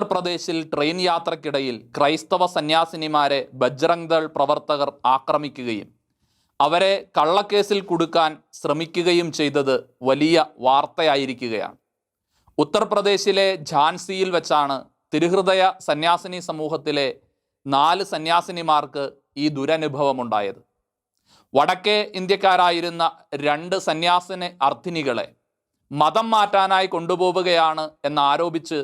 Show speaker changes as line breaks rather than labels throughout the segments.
ഉത്തർപ്രദേശിൽ ട്രെയിൻ യാത്രക്കിടയിൽ ക്രൈസ്തവ സന്യാസിനിമാരെ ബജ്രംഗ് ദൾ പ്രവർത്തകർ ആക്രമിക്കുകയും അവരെ കള്ളക്കേസിൽ കുടുക്കാൻ ശ്രമിക്കുകയും ചെയ്തത് വലിയ വാർത്തയായിരിക്കുകയാണ്. ഉത്തർപ്രദേശിലെ ഝാൻസിയിൽ വെച്ചാണ് തിരുഹൃദയ സന്യാസിനി സമൂഹത്തിലെ നാല് സന്യാസിനിമാർക്ക് ഈ ദുരനുഭവമുണ്ടായത്. വടക്കേ ഇന്ത്യക്കാരായിരുന്ന രണ്ട് സന്യാസിനി അർത്ഥിനികളെ മതം മാറ്റാനായി കൊണ്ടുപോവുകയാണ് എന്നാരോപിച്ച്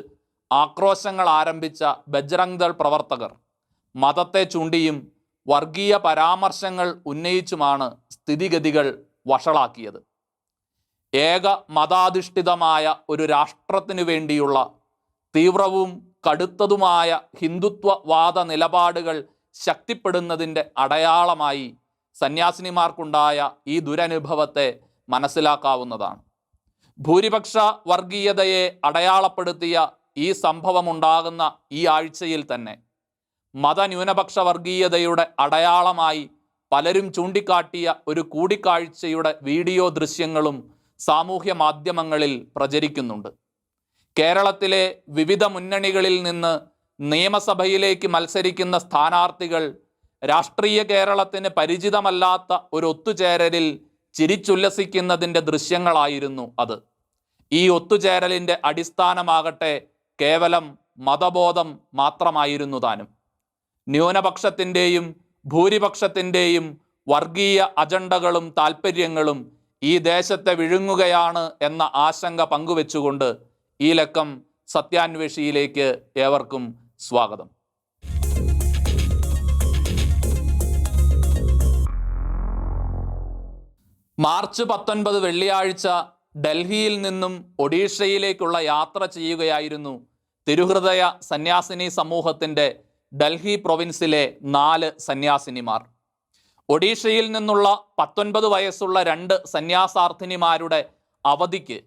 ആക്രോശങ്ങൾ ആരംഭിച്ച ബജ്രംഗ് ദൾ പ്രവർത്തകർ മതത്തെ ചൂണ്ടിയും വർഗീയ പരാമർശങ്ങൾ ഉന്നയിച്ചുമാണ് സ്ഥിതിഗതികൾ വഷളാക്കിയത്. ഏക മതാധിഷ്ഠിതമായ ഒരു രാഷ്ട്രത്തിനു വേണ്ടിയുള്ള തീവ്രവും കടുത്തതുമായ ഹിന്ദുത്വവാദ നിലപാടുകൾ ശക്തിപ്പെടുന്നതിന്റെ അടയാളമായി സന്യാസിനിമാർക്കുണ്ടായ ഈ ദുരനുഭവത്തെ മനസ്സിലാക്കാവുന്നതാണ്. ഭൂരിപക്ഷ വർഗീയതയെ അടയാളപ്പെടുത്തിയ ഈ സംഭവമുണ്ടാകുന്ന ഈ ആഴ്ചയിൽ തന്നെ മതന്യൂനപക്ഷ വർഗീയതയുടെ അടയാളമായി പലരും ചൂണ്ടിക്കാട്ടിയ ഒരു കൂടിക്കാഴ്ചയുടെ വീഡിയോ ദൃശ്യങ്ങളും സാമൂഹ്യ മാധ്യമങ്ങളിൽ പ്രചരിക്കുന്നുണ്ട്. കേരളത്തിലെ വിവിധ മുന്നണികളിൽ നിന്ന് നിയമസഭയിലേക്ക് മത്സരിക്കുന്ന സ്ഥാനാർത്ഥികൾ രാഷ്ട്രീയ കേരളത്തിന് പരിചിതമല്ലാത്ത ഒരു ഒത്തുചേരലിൽ ചിരിച്ചുല്ലസിക്കുന്നതിന്റെ ദൃശ്യങ്ങളായിരുന്നു അത്. ഈ ഒത്തുചേരലിന്റെ അടിസ്ഥാനമാകട്ടെ കേവലം മതബോധം മാത്രമായിരുന്നു താനും. ന്യൂനപക്ഷത്തിന്റെയും ഭൂരിപക്ഷത്തിന്റെയും വർഗീയ അജണ്ടകളും താൽപ്പര്യങ്ങളും ഈ ദേശത്തെ വിഴുങ്ങുകയാണ് എന്ന ആശങ്ക പങ്കുവെച്ചുകൊണ്ട് ഈ ലക്കം സത്യാന്വേഷിയിലേക്ക് ഏവർക്കും സ്വാഗതം. മാർച്ച് പത്തൊൻപത് വെള്ളിയാഴ്ച ഡൽഹിയിൽ നിന്നും ഒഡീഷയിലേക്കുള്ള യാത്ര ചെയ്യുകയായിരുന്നു തിരുഹൃദയ സന്യാസിനി സമൂഹത്തിന്റെ ഡൽഹി പ്രൊവിൻസിലെ നാല് സന്യാസിനിമാർ. ഒഡീഷയിൽ നിന്നുള്ള പത്തൊൻപത് വയസ്സുള്ള രണ്ട് സന്യാസാർത്ഥിനിമാരുടെ അവധിക്ക്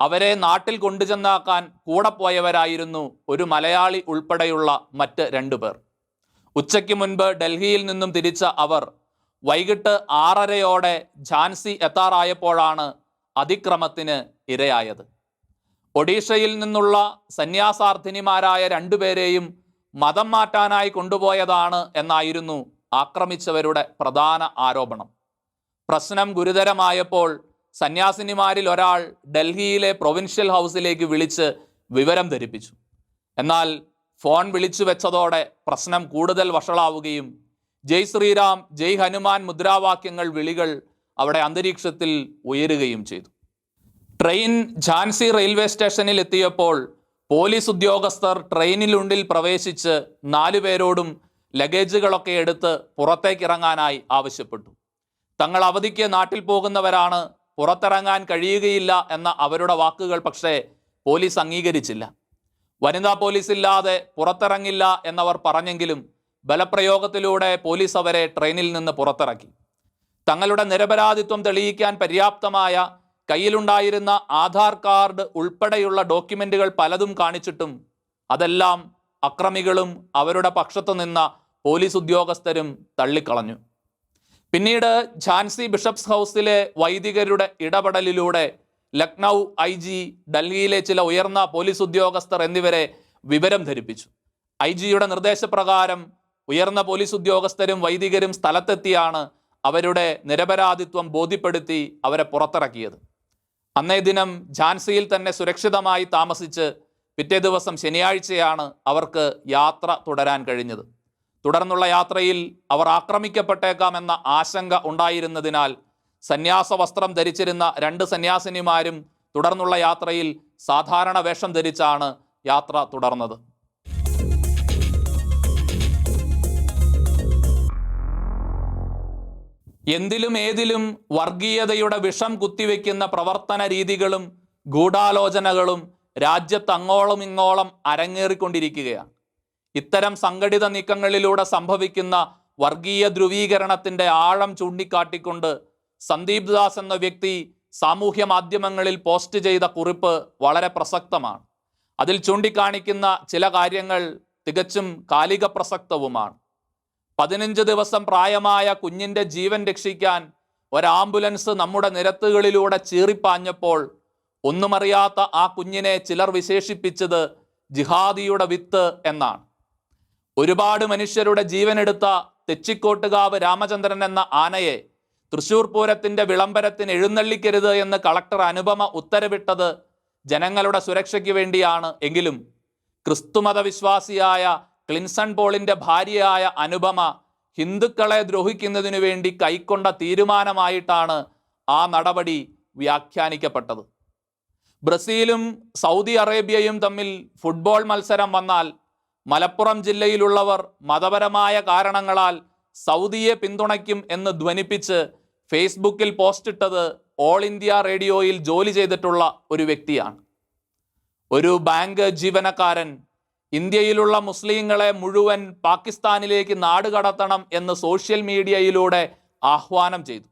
അവരെ നാട്ടിൽ കൊണ്ടുചെന്നാക്കാൻ കൂടെ പോയവരായിരുന്നു ഒരു മലയാളി ഉൾപ്പെടെയുള്ള മറ്റ് രണ്ടു പേർ. ഉച്ചയ്ക്ക് മുൻപ് ഡൽഹിയിൽ നിന്നും തിരിച്ച അവർ വൈകിട്ട് ആറരയോടെ ഝാൻസി എത്താറായപ്പോഴാണ് അതിക്രമത്തിന് ഇരയായത്. ഒഡീഷയിൽ നിന്നുള്ള സന്യാസാർത്ഥിനിമാരായ രണ്ടുപേരെയും മതം മാറ്റാനായി കൊണ്ടുപോയതാണ് എന്നായിരുന്നു ആക്രമിച്ചവരുടെ പ്രധാന ആരോപണം. പ്രശ്നം ഗുരുതരമായപ്പോൾ സന്യാസിനിമാരിൽ ഒരാൾ ഡൽഹിയിലെ പ്രൊവിൻഷ്യൽ ഹൗസിലേക്ക് വിളിച്ച് വിവരം ധരിപ്പിച്ചു. എന്നാൽ ഫോൺ വിളിച്ചു വെച്ചതോടെ പ്രശ്നം കൂടുതൽ വഷളാവുകയും ജയ് ശ്രീറാം ജയ് ഹനുമാൻ മുദ്രാവാക്യങ്ങൾ വിളികൾ അവിടെ അന്തരീക്ഷത്തിൽ ഉയരുകയും ചെയ്തു. ട്രെയിൻ ഝാൻസി റെയിൽവേ സ്റ്റേഷനിൽ എത്തിയപ്പോൾ പോലീസ് ഉദ്യോഗസ്ഥർ ട്രെയിനിലുണ്ടിൽ പ്രവേശിച്ച് നാലു പേരോടും ലഗേജുകളൊക്കെ എടുത്ത് പുറത്തേക്ക് ഇറങ്ങാനായി ആവശ്യപ്പെട്ടു. തങ്ങൾ അവധിക്ക് നാട്ടിൽ പോകുന്നവരാണ് പുറത്തിറങ്ങാൻ കഴിയുകയില്ല എന്ന അവരുടെ വാക്കുകൾ പക്ഷേ പോലീസ് അംഗീകരിച്ചില്ല. വനിതാ പോലീസ് ഇല്ലാതെ പുറത്തിറങ്ങില്ല എന്നവർ പറഞ്ഞെങ്കിലും ബലപ്രയോഗത്തിലൂടെ പോലീസ് അവരെ ട്രെയിനിൽ നിന്ന് പുറത്തിറക്കി. തങ്ങളുടെ നിരപരാധിത്വം തെളിയിക്കാൻ പര്യാപ്തമായ കയ്യിലുണ്ടായിരുന്ന ആധാർ കാർഡ് ഉൾപ്പെടെയുള്ള ഡോക്യുമെന്റുകൾ പലതും കാണിച്ചിട്ടും അതെല്ലാം അക്രമികളും അവരുടെ പക്ഷത്തു നിന്ന പോലീസ് ഉദ്യോഗസ്ഥരും തള്ളിക്കളഞ്ഞു. പിന്നീട് ഝാൻസി ബിഷപ്സ് ഹൗസിലെ വൈദികരുടെ ഇടപെടലിലൂടെ ലക്നൗ ഐ ജി ഡൽഹിയിലെ ചില ഉയർന്ന പോലീസ് ഉദ്യോഗസ്ഥർ എന്നിവരെ വിവരം ധരിപ്പിച്ചു. ഐ ജിയുടെ നിർദ്ദേശപ്രകാരം ഉയർന്ന പോലീസ് ഉദ്യോഗസ്ഥരും വൈദികരും സ്ഥലത്തെത്തിയാണ് അവരുടെ നിരപരാധിത്വം ബോധ്യപ്പെടുത്തി അവരെ പുറത്തിറക്കിയത്. അന്നേ ദിനം ഝാൻസിയിൽ തന്നെ സുരക്ഷിതമായി താമസിച്ച് പിറ്റേ ദിവസം ശനിയാഴ്ചയാണ് അവർക്ക് യാത്ര തുടരാൻ കഴിഞ്ഞത്. തുടർന്നുള്ള യാത്രയിൽ അവർ ആക്രമിക്കപ്പെട്ടേക്കാമെന്ന ആശങ്ക ഉണ്ടായിരുന്നതിനാൽ സന്യാസ വസ്ത്രം ധരിച്ചിരുന്ന രണ്ട് സന്യാസിനിമാരും തുടർന്നുള്ള യാത്രയിൽ സാധാരണ വേഷം ധരിച്ചാണ് യാത്ര തുടർന്നത്. എന്തിലും ഏതിലും വർഗീയതയുടെ വിഷം കുത്തിവെക്കുന്ന പ്രവർത്തന രീതികളും ഗൂഢാലോചനകളും രാജ്യത്ത് അങ്ങോളം ഇങ്ങോളം അരങ്ങേറിക്കൊണ്ടിരിക്കുകയാണ്. ഇത്തരം സംഘടിത നീക്കങ്ങളിലൂടെ സംഭവിക്കുന്ന വർഗീയ ധ്രുവീകരണത്തിന്റെ ആഴം ചൂണ്ടിക്കാട്ടിക്കൊണ്ട് സന്ദീപ് ദാസ് എന്ന വ്യക്തി സാമൂഹ്യ മാധ്യമങ്ങളിൽ പോസ്റ്റ് ചെയ്ത കുറിപ്പ് വളരെ പ്രസക്തമാണ്. അതിൽ ചൂണ്ടിക്കാണിക്കുന്ന ചില കാര്യങ്ങൾ തികച്ചും കാലിക പ്രസക്തവുമാണ്. പതിനഞ്ച് ദിവസം പ്രായമായ കുഞ്ഞിന്റെ ജീവൻ രക്ഷിക്കാൻ ഒരാംബുലൻസ് നമ്മുടെ നിരത്തുകളിലൂടെ ചീറിപ്പാഞ്ഞപ്പോൾ ഒന്നുമറിയാത്ത ആ കുഞ്ഞിനെ ചിലർ വിശേഷിപ്പിച്ചത് ജിഹാദിയുടെ വിത്ത് എന്നാണ്. ഒരുപാട് മനുഷ്യരുടെ ജീവനെടുത്ത തെച്ചിക്കോട്ടുകാവ് രാമചന്ദ്രൻ എന്ന ആനയെ തൃശൂർ പൂരത്തിന്റെ വിളംബരത്തിന് എഴുന്നള്ളിക്കരുത് എന്ന് കളക്ടർ അനുപമ ഉത്തരവിട്ടത് ജനങ്ങളുടെ സുരക്ഷയ്ക്ക് വേണ്ടിയാണ്. എങ്കിലും ക്രിസ്തുമത വിശ്വാസിയായ ക്ലിൻസൺ പോളിന്റെ ഭാര്യയായ അനുപമ ഹിന്ദുക്കളെ ദ്രോഹിക്കുന്നതിനു വേണ്ടി കൈക്കൊണ്ട തീരുമാനമായിട്ടാണ് ആ നടപടി വ്യാഖ്യാനിക്കപ്പെട്ടത്. ബ്രസീലും സൗദി അറേബ്യയും തമ്മിൽ ഫുട്ബോൾ മത്സരം വന്നാൽ മലപ്പുറം ജില്ലയിലുള്ളവർ മതപരമായ കാരണങ്ങളാൽ സൗദിയെ പിന്തുണയ്ക്കും എന്ന് ധ്വനിപ്പിച്ച് ഫേസ്ബുക്കിൽ പോസ്റ്റിട്ടത് ഓൾ ഇന്ത്യ റേഡിയോയിൽ ജോലി ചെയ്തിട്ടുള്ള ഒരു വ്യക്തിയാണ്. ഒരു ബാങ്ക് ജീവനക്കാരൻ ഇന്ത്യയിലുള്ള മുസ്ലിങ്ങളെ മുഴുവൻ പാകിസ്ഥാനിലേക്ക് നാടുകടത്തണം എന്ന് സോഷ്യൽ മീഡിയയിലൂടെ ആഹ്വാനം ചെയ്തു.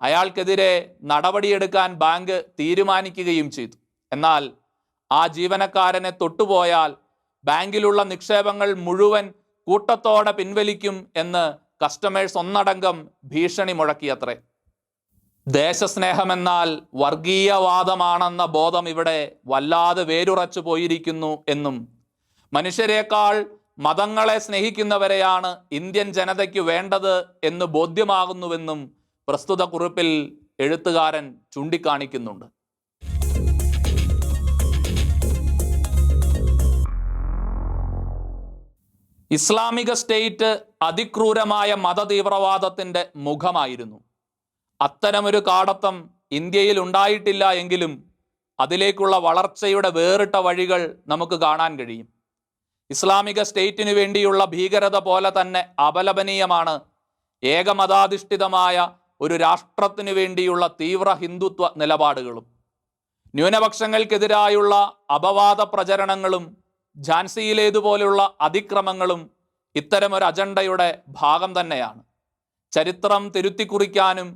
അയാൾക്കെതിരെ നടപടിയെടുക്കാൻ ബാങ്ക് തീരുമാനിക്കുകയും ചെയ്തു. എന്നാൽ ആ ജീവനക്കാരനെ തൊട്ടുപോയാൽ ബാങ്കിലുള്ള നിക്ഷേപങ്ങൾ മുഴുവൻ കൂട്ടത്തോടെ പിൻവലിക്കും എന്ന് കസ്റ്റമേഴ്സ് ഒന്നടങ്കം ഭീഷണി മുഴക്കിയത്രേ. ദേശസ്നേഹമെന്നാൽ വർഗീയവാദമാണെന്ന ബോധം ഇവിടെ വല്ലാതെ വേരുറച്ചു പോയിരിക്കുന്നു എന്നും മനുഷ്യരെക്കാൾ മതങ്ങളെ സ്നേഹിക്കുന്നവരെയാണ് ഇന്ത്യൻ ജനതയ്ക്ക് വേണ്ടത് എന്ന് ബോധ്യമാകുന്നുവെന്നും പ്രസ്തുത കുറിപ്പിൽ എഴുത്തുകാരൻ ചൂണ്ടിക്കാണിക്കുന്നുണ്ട്. ഇസ്ലാമിക സ്റ്റേറ്റ് അതിക്രൂരമായ മതതീവ്രവാദത്തിന്റെ മുഖമായിരുന്നു. അത്തരമൊരു കാടത്തം ഇന്ത്യയിൽ ഉണ്ടായിട്ടില്ല എങ്കിലും അതിലേക്കുള്ള വളർച്ചയുടെ വേറിട്ട വഴികൾ നമുക്ക് കാണാൻ കഴിയും. ഇസ്ലാമിക സ്റ്റേറ്റിനു വേണ്ടിയുള്ള ഭീകരത പോലെ തന്നെ അപലപനീയമാണ്. ഏകമതാധിഷ്ഠിതമായ ഒരു രാഷ്ട്രത്തിനു വേണ്ടിയുള്ള തീവ്ര ഹിന്ദുത്വ നിലപാടുകളും. ന്യൂനപക്ഷങ്ങൾക്കെതിരായുള്ള അപവാദ പ്രചരണങ്ങളും ഝാൻസിയിലേതുപോലുള്ള അതിക്രമങ്ങളും ഇത്തരമൊരു അജണ്ടയുടെ ഭാഗം തന്നെയാണ്. ചരിത്രം തിരുത്തിക്കുറിക്കാനും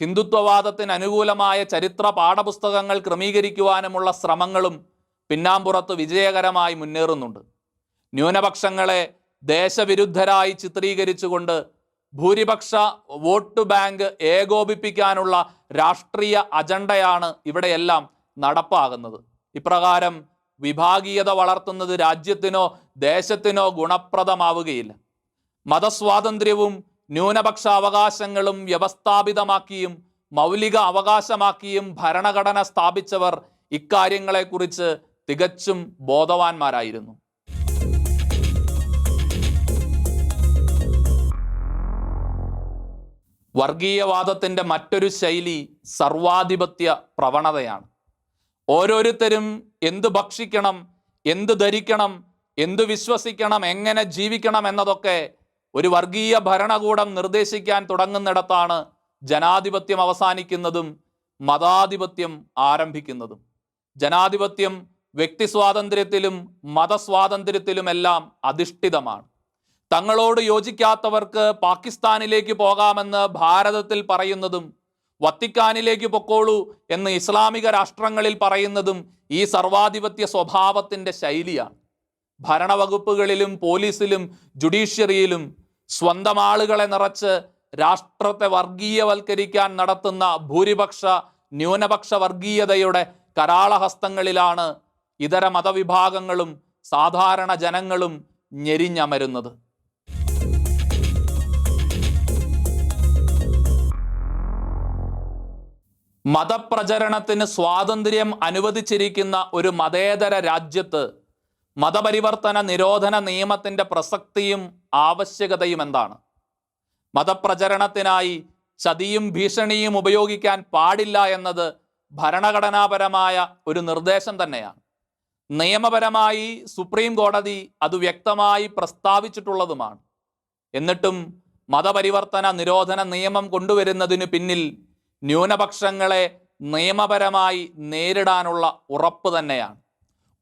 ഹിന്ദുത്വവാദത്തിന് അനുകൂലമായ ചരിത്ര പാഠപുസ്തകങ്ങൾ ക്രമീകരിക്കുവാനുമുള്ള ശ്രമങ്ങളും പിന്നാമ്പുറത്ത് വിജയകരമായി മുന്നേറുന്നുണ്ട്. ന്യൂനപക്ഷങ്ങളെ ദേശവിരുദ്ധരായി ചിത്രീകരിച്ചുകൊണ്ട് ഭൂരിപക്ഷ വോട്ട് ബാങ്ക് ഏകോപിപ്പിക്കാനുള്ള രാഷ്ട്രീയ അജണ്ടയാണ് ഇവിടെയെല്ലാം നടപ്പാകുന്നത്. ഇപ്രകാരം വിഭാഗീയത വളർത്തുന്നത് രാജ്യത്തിനോ ദേശത്തിനോ ഗുണപ്രദമാവുകയില്ല. മതസ്വാതന്ത്ര്യവും ന്യൂനപക്ഷ അവകാശങ്ങളും വ്യവസ്ഥാപിതമാക്കിയും മൗലിക അവകാശമാക്കിയും ഭരണഘടന സ്ഥാപിച്ചവർ ഇക്കാര്യങ്ങളെക്കുറിച്ച് തികച്ചും ബോധവാന്മാരായിരുന്നു. വർഗീയവാദത്തിന്റെ മറ്റൊരു ശൈലി സർവാധിപത്യ പ്രവണതയാണ്. ഓരോരുത്തരും എന്ത് ഭക്ഷിക്കണം എന്ത് ധരിക്കണം എന്ത് വിശ്വസിക്കണം എങ്ങനെ ജീവിക്കണം എന്നതൊക്കെ ഒരു വർഗീയ ഭരണകൂടം നിർദ്ദേശിക്കാൻ തുടങ്ങുന്നിടത്താണ് ജനാധിപത്യം അവസാനിക്കുന്നതും മതാധിപത്യം ആരംഭിക്കുന്നതും. ജനാധിപത്യം വ്യക്തി സ്വാതന്ത്ര്യത്തിലും മതസ്വാതന്ത്ര്യത്തിലുമെല്ലാം അധിഷ്ഠിതമാണ്. തങ്ങളോട് യോജിക്കാത്തവർക്ക് പാകിസ്ഥാനിലേക്ക് പോകാമെന്ന് ഭാരതത്തിൽ പറയുന്നതും വത്തിക്കാനിലേക്ക് പൊക്കോളൂ എന്ന് ഇസ്ലാമിക രാഷ്ട്രങ്ങളിൽ പറയുന്നതും ഈ സർവാധിപത്യ സ്വഭാവത്തിന്റെ ശൈലിയാണ്. ഭരണവകുപ്പുകളിലും പോലീസിലും ജുഡീഷ്യറിയിലും സ്വന്തം ആളുകളെ നിറച്ച് രാഷ്ട്രത്തെ വർഗീയവൽക്കരിക്കാൻ നടത്തുന്ന ഭൂരിപക്ഷ ന്യൂനപക്ഷ വർഗീയതയുടെ കരാളഹസ്തങ്ങളിലാണ് ഇതര മതവിഭാഗങ്ങളും സാധാരണ ജനങ്ങളും ഞെരിഞ്ഞമരുന്നത്. മതപ്രചരണത്തിന് സ്വാതന്ത്ര്യം അനുവദിച്ചിരിക്കുന്ന ഒരു മതേതര രാജ്യത്ത് മതപരിവർത്തന നിരോധന നിയമത്തിന്റെ പ്രസക്തിയും ആവശ്യകതയും എന്താണ്? മതപ്രചരണത്തിനായി ചതിയും ഭീഷണിയും ഉപയോഗിക്കാൻ പാടില്ല എന്നത് ഭരണഘടനാപരമായ ഒരു നിർദ്ദേശം തന്നെയാണ്. നിയമപരമായി സുപ്രീം കോടതി അത് വ്യക്തമായി പ്രസ്താവിച്ചിട്ടുള്ളതുമാണ്. എന്നിട്ടും മതപരിവർത്തന നിരോധന നിയമം കൊണ്ടുവരുന്നതിനു പിന്നിൽ ന്യൂനപക്ഷങ്ങളെ നിയമപരമായി നേരിടാനുള്ള ഉറപ്പ് തന്നെയാണ്.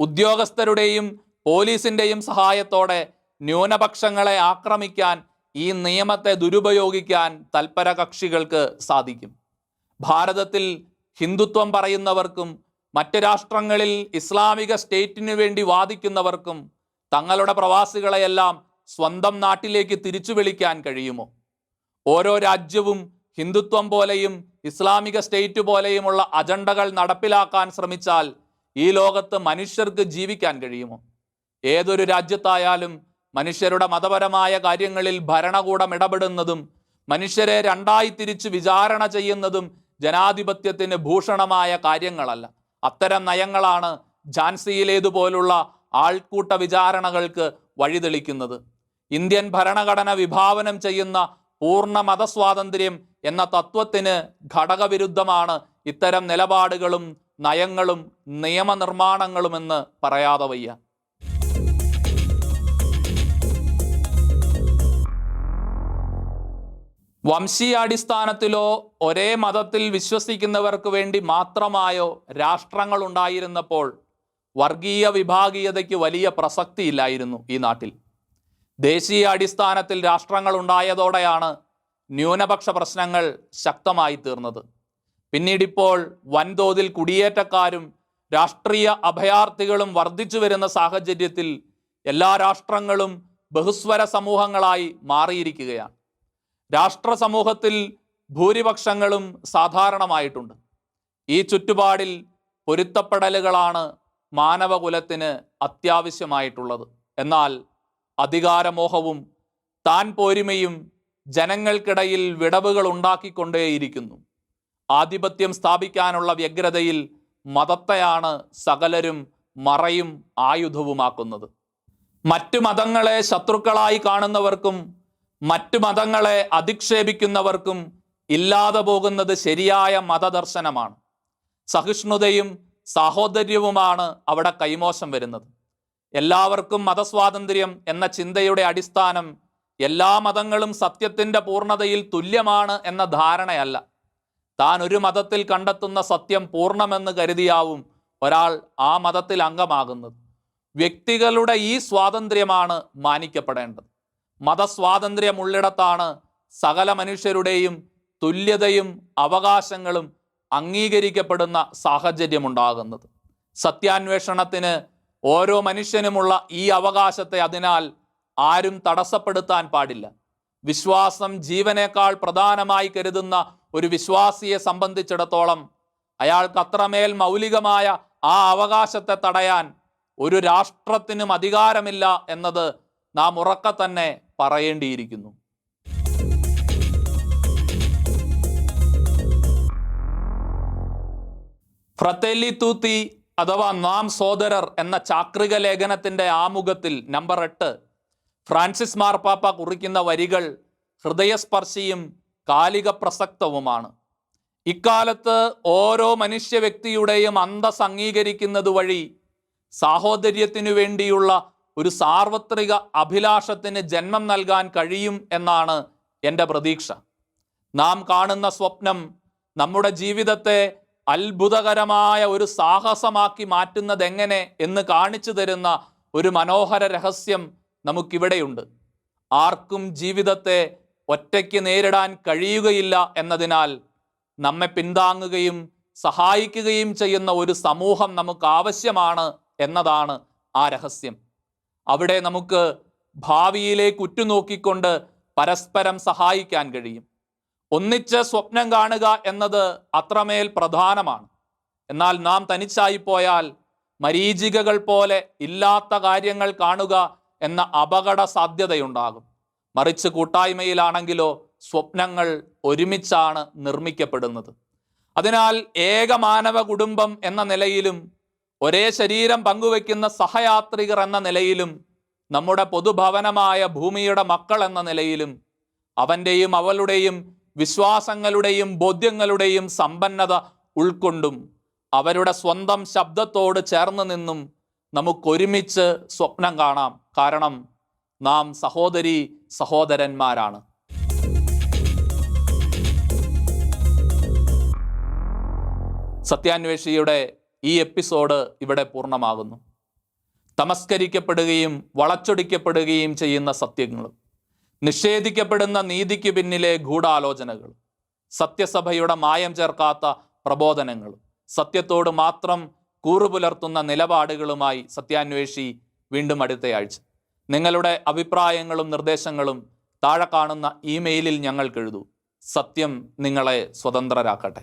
ഉദ്യോഗസ്ഥരുടെയും പോലീസിന്റെയും സഹായത്തോടെ ന്യൂനപക്ഷങ്ങളെ ആക്രമിക്കാൻ ഈ നിയമത്തെ ദുരുപയോഗിക്കാൻ തൽപര കക്ഷികൾക്ക് സാധിക്കും. ഭാരതത്തിൽ ഹിന്ദുത്വം പറയുന്നവർക്കും മറ്റ് രാഷ്ട്രങ്ങളിൽ ഇസ്ലാമിക സ്റ്റേറ്റിനു വേണ്ടി വാദിക്കുന്നവർക്കും തങ്ങളുടെ പ്രവാസികളെയെല്ലാം സ്വന്തം നാട്ടിലേക്ക് തിരിച്ചു വിളിക്കാൻ കഴിയുമോ? ഓരോ രാജ്യവും ഹിന്ദുത്വം പോലെയും ഇസ്ലാമിക സ്റ്റേറ്റ് പോലെയുമുള്ള അജണ്ടകൾ നടപ്പിലാക്കാൻ ശ്രമിച്ചാൽ ഈ ലോകത്ത് മനുഷ്യർക്ക് ജീവിക്കാൻ കഴിയുമോ? ഏതൊരു രാജ്യത്തായാലും മനുഷ്യരുടെ മതപരമായ കാര്യങ്ങളിൽ ഭരണകൂടം ഇടപെടുന്നതും മനുഷ്യരെ രണ്ടായി തിരിച്ച് വിചാരണ ചെയ്യുന്നതും ജനാധിപത്യത്തിന് ഭൂഷണമായ കാര്യങ്ങളല്ല. അത്തരം നയങ്ങളാണ് ഝാൻസിയിലേതുപോലുള്ള ആൾക്കൂട്ട വിചാരണകൾക്ക് വഴിതെളിക്കുന്നത്. ഇന്ത്യൻ ഭരണഘടന വിഭാവനം ചെയ്യുന്ന പൂർണ മതസ്വാതന്ത്ര്യം എന്ന തത്വത്തിന് ഘടകവിരുദ്ധമാണ് ഇത്തരം നിലപാടുകളും നയങ്ങളും നിയമനിർമ്മാണങ്ങളുമെന്ന് പറയാതെ വയ്യ. വംശീയാടിസ്ഥാനത്തിലോ ഒരേ മതത്തിൽ വിശ്വസിക്കുന്നവർക്ക് വേണ്ടി മാത്രമായോ രാഷ്ട്രങ്ങൾ ഉണ്ടായിരുന്നപ്പോൾ വർഗീയ വിഭാഗീയതയ്ക്ക് വലിയ പ്രസക്തിയില്ലായിരുന്നു ഈ നാട്ടിൽ. ദേശീയ അടിസ്ഥാനത്തിൽ രാഷ്ട്രങ്ങൾ ഉണ്ടായതോടെയാണ് ന്യൂനപക്ഷ പ്രശ്നങ്ങൾ ശക്തമായി തീർന്നത്. പിന്നീടിപ്പോൾ വൻതോതിൽ കുടിയേറ്റക്കാരും രാഷ്ട്രീയ അഭയാർത്ഥികളും വർദ്ധിച്ചു വരുന്ന സാഹചര്യത്തിൽ എല്ലാ രാഷ്ട്രങ്ങളും ബഹുസ്വര സമൂഹങ്ങളായി മാറിയിരിക്കുകയാണ്. രാഷ്ട്ര സമൂഹത്തിൽ ഭൂരിപക്ഷങ്ങളും സാധാരണമായിട്ടുണ്ട്. ഈ ചുറ്റുപാടിൽ പൊരുത്തപ്പെടലുകളാണ് മാനവകുലത്തിന് അത്യാവശ്യമായിട്ടുള്ളത്. എന്നാൽ അധികാരമോഹവും താൻ പോരിമയും ജനങ്ങൾക്കിടയിൽ വിടവുകൾ ഉണ്ടാക്കിക്കൊണ്ടേയിരിക്കുന്നു. ആധിപത്യം സ്ഥാപിക്കാനുള്ള വ്യഗ്രതയിൽ മതത്തെയാണ് സകലരും മറയും ആയുധവുമാക്കുന്നത്. മറ്റു മതങ്ങളെ ശത്രുക്കളായി കാണുന്നവർക്കും മറ്റു മതങ്ങളെ അധിക്ഷേപിക്കുന്നവർക്കും ഇല്ലാതെ പോകുന്നത് ശരിയായ മതദർശനമാണ്. സഹിഷ്ണുതയും സാഹോദര്യവുമാണ് അവിടെ കൈമോശം വരുന്നത്. എല്ലാവർക്കും മതസ്വാതന്ത്ര്യം എന്ന ചിന്തയുടെ അടിസ്ഥാനം എല്ലാ മതങ്ങളും സത്യത്തിന്റെ പൂർണതയിൽ തുല്യമാണ് എന്ന ധാരണയല്ല. താൻ ഒരു മതത്തിൽ കണ്ടെത്തുന്ന സത്യം പൂർണമെന്ന് കരുതിയാവും ഒരാൾ ആ മതത്തിൽ അംഗമാകുന്നത്. വ്യക്തികളുടെ ഈ സ്വാതന്ത്ര്യമാണ് മാനിക്കപ്പെടേണ്ടത്. മതസ്വാതന്ത്ര്യമുള്ളിടത്താണ് സകല മനുഷ്യരുടെയും തുല്യതയും അവകാശങ്ങളും അംഗീകരിക്കപ്പെടുന്ന സാഹചര്യമുണ്ടാകുന്നത്. സത്യാന്വേഷണത്തിന് ഓരോ മനുഷ്യനുമുള്ള ഈ അവകാശത്തെ അതിനാൽ ആരും തടസ്സപ്പെടുത്താൻ പാടില്ല. വിശ്വാസം ജീവനേക്കാൾ പ്രധാനമായി കരുതുന്ന ഒരു വിശ്വാസിയെ സംബന്ധിച്ചിടത്തോളം അയാൾക്ക് അത്രമേൽ മൗലികമായ ആ അവകാശത്തെ തടയാൻ ഒരു രാഷ്ട്രത്തിനും അധികാരമില്ല എന്നത് നാം ഉറക്കെ തന്നെ പറയേണ്ടിയിരിക്കുന്നു. ഫ്രത്തേലി തൂത്തി അഥവാ നാം സോദരർ എന്ന ചാക്രിക ലേഖനത്തിന്റെ ആമുഖത്തിൽ നമ്പർ എട്ട് ഫ്രാൻസിസ് മാർപ്പാപ്പ കുറിക്കുന്ന വരികൾ ഹൃദയസ്പർശിയും കാലിക പ്രസക്തവുമാണ് ഇക്കാലത്ത് ഓരോ മനുഷ്യ വ്യക്തിയുടെയും അന്തസ് അംഗീകരിക്കുന്നത് വഴി സാഹോദര്യത്തിനു വേണ്ടിയുള്ള ഒരു സാർവത്രിക അഭിലാഷത്തിന് ജന്മം നൽകാൻ കഴിയും എന്നാണ് എന്റെ പ്രതീക്ഷ. നാം കാണുന്ന സ്വപ്നം നമ്മുടെ ജീവിതത്തെ അത്ഭുതകരമായ ഒരു സാഹസമാക്കി മാറ്റുന്നത് എങ്ങനെ എന്ന് കാണിച്ചു തരുന്ന ഒരു മനോഹര രഹസ്യം നമുക്കിവിടെയുണ്ട്. ആർക്കും ജീവിതത്തെ ഒറ്റയ്ക്ക് നേരിടാൻ കഴിയുകയില്ല എന്നതിനാൽ നമ്മെ പിന്താങ്ങുകയും സഹായിക്കുകയും ചെയ്യുന്ന ഒരു സമൂഹം നമുക്ക് ആവശ്യമാണ് എന്നതാണ് ആ രഹസ്യം. അവിടെ നമുക്ക് ഭാവിയിലേക്ക് ഉറ്റുനോക്കിക്കൊണ്ട് പരസ്പരം സഹായിക്കാൻ കഴിയും. ഒന്നിച്ച് സ്വപ്നം കാണുക എന്നത് അത്രമേൽ പ്രധാനമാണ്. എന്നാൽ നാം തനിച്ചായി പോയാൽ മരീചികകൾ പോലെ ഇല്ലാത്ത കാര്യങ്ങൾ കാണുക എന്ന അപകട സാധ്യതയുണ്ടാകും. മറിച്ച് കൂട്ടായ്മയിലാണെങ്കിലോ സ്വപ്നങ്ങൾ ഒരുമിച്ചാണ് നിർമ്മിക്കപ്പെടുന്നത്. അതിനാൽ ഏക മാനവ കുടുംബം എന്ന നിലയിലും ഒരേ ശരീരം പങ്കുവെക്കുന്ന സഹയാത്രികർ എന്ന നിലയിലും നമ്മുടെ പൊതുഭവനമായ ഭൂമിയുടെ മക്കൾ എന്ന നിലയിലും അവന്റെയും അവളുടെയും വിശ്വാസങ്ങളുടെയും ബോധ്യങ്ങളുടെയും സമ്പന്നത ഉൾക്കൊണ്ടും അവരുടെ സ്വന്തം ശബ്ദത്തോട് ചേർന്ന് നിന്നും നമുക്കൊരുമിച്ച് സ്വപ്നം കാണാം. കാരണം നാം സഹോദരി സഹോദരന്മാരാണ്. സത്യാന്വേഷിയുടെ ഈ എപ്പിസോഡ് ഇവിടെ പൂർണമാകുന്നു. തമസ്കരിക്കപ്പെടുകയും വളച്ചൊടിക്കപ്പെടുകയും ചെയ്യുന്ന സത്യങ്ങളും. നിഷേധിക്കപ്പെടുന്ന നീതിക്ക് പിന്നിലെ ഗൂഢാലോചനകൾ സത്യസഭയുടെ മായം ചേർക്കാത്ത പ്രബോധനങ്ങൾ സത്യത്തോട് മാത്രം കൂറുപുലർത്തുന്ന നിലപാടുകളുമായി സത്യാന്വേഷി വീണ്ടും അടുത്തയാഴ്ച നിങ്ങളുടെ അഭിപ്രായങ്ങളും നിർദ്ദേശങ്ങളും താഴെ കാണുന്ന ഇമെയിലിൽ ഞങ്ങൾക്കെഴുതൂ സത്യം നിങ്ങളെ സ്വതന്ത്രരാക്കട്ടെ.